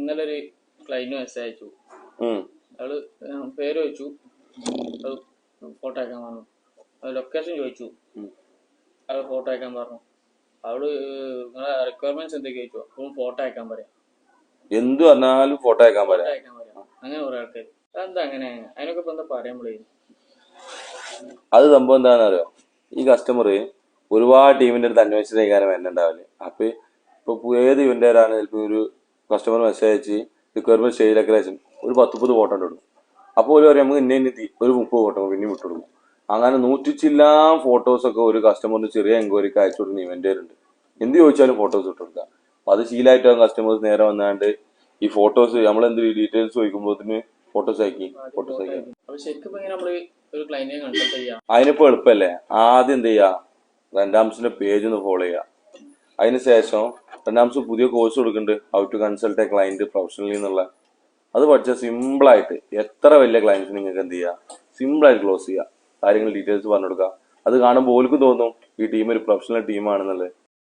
ഇന്നലെ ഒരു client message അയച്ചു. അയാൾ പേര് ചോദിച്ചു. അത് ഫോട്ടോ അയക്കാൻ പറഞ്ഞു. ലൊക്കേഷൻ ചോദിച്ചു. അയാൾ ഫോട്ടോ അയക്കാൻ പറഞ്ഞു. അവൾ നിങ്ങളെ റിക്വയർമെന്റ്സ് എന്തൊക്കെ ചോദിച്ചു. അപ്പം ഫോട്ടോ അയക്കാൻ പറയാം. എന്ത് പറഞ്ഞാലും ഫോട്ടോ അയക്കാൻ പറയാം. അയക്കാൻ പറയാം. അങ്ങനെ കുറെ ആൾക്കാർ അതെന്താ അങ്ങനെ? അതിനൊക്കെ ഇപ്പൊ എന്താ പറയാൻ വിളിക്കുന്നു അത് സംഭവം എന്താണെന്ന് അറിയോ ഈ കസ്റ്റമർ ഒരുപാട് ടീമിന്റെ അടുത്ത് അന്വേഷിച്ചിട്ട് കാര്യം വരുന്നുണ്ടാവില്ലേ. അപ്പൊ ഇപ്പൊ ഏത് ഇവന്റുകാരാണ് ചിലപ്പോ ഒരു കസ്റ്റമർ മെസ്സേജ് അയച്ച് റിക്വയർമെന്റ് സ്റ്റേജിലൊക്കെ അയച്ചു ഒരു പത്ത് മുപ്പത് ഫോട്ടോ ഇടും അപ്പോൾ ഒരു പറയും നമുക്ക് ഇന്ന ഇന്ന തീ- ഒരു മുപ്പത് ഫോട്ടോ പിന്നെയും വിട്ടുകൊടുക്കും അങ്ങനെ നൂറ്റിച്ചില്ലാ ഫോട്ടോസ് ഒക്കെ ഒരു കസ്റ്റമറിന് ചെറിയ എൻക്വയറിക്ക് അയച്ചു കൊടുക്കുന്ന ഇവന്റുകാരുണ്ട് എന്ത് ചോദിച്ചാലും ഫോട്ടോസ് ഇട്ട് കൊടുക്കുക. അപ്പൊ അത് ശീലമായിട്ടാണ് കസ്റ്റമേഴ്സ് നേരെ വന്നാണ്ട് ഈ ഫോട്ടോസ് നമ്മൾ നമ്മളെന്ത് ഡീറ്റെയിൽസ് ചോദിക്കുമ്പോഴത്തിന് ഫോട്ടോസ് അയക്കി ഫോട്ടോസ് അയക്കി. അതിനിപ്പോ എളുപ്പമല്ലേ ആദ്യം എന്ത് ചെയ്യുക റെൻഡാംസിന്റെ പേജ് ഒന്ന് ഫോളോ ചെയ്യുക അതിന് ശേഷം രണ്ടാംസ് പുതിയ കോഴ്സ് കൊടുക്കുന്നുണ്ട്. How to consult a client professionally എന്നുള്ള. അത് പഠിച്ചാൽ സിമ്പിളായിട്ട് എത്ര വലിയ ക്ലയൻസ് നിങ്ങൾക്ക് എന്ത് ചെയ്യുക സിമ്പിളായിട്ട് ക്ലോസ് ചെയ്യുക കാര്യങ്ങൾ ഡീറ്റെയിൽസ് പറഞ്ഞു കൊടുക്കുക അത് കാണുമ്പോൾ ഓൽക്കും തോന്നും ഈ ടീം ഒരു പ്രൊഫഷണൽ ടീമാണെന്നുള്ളത്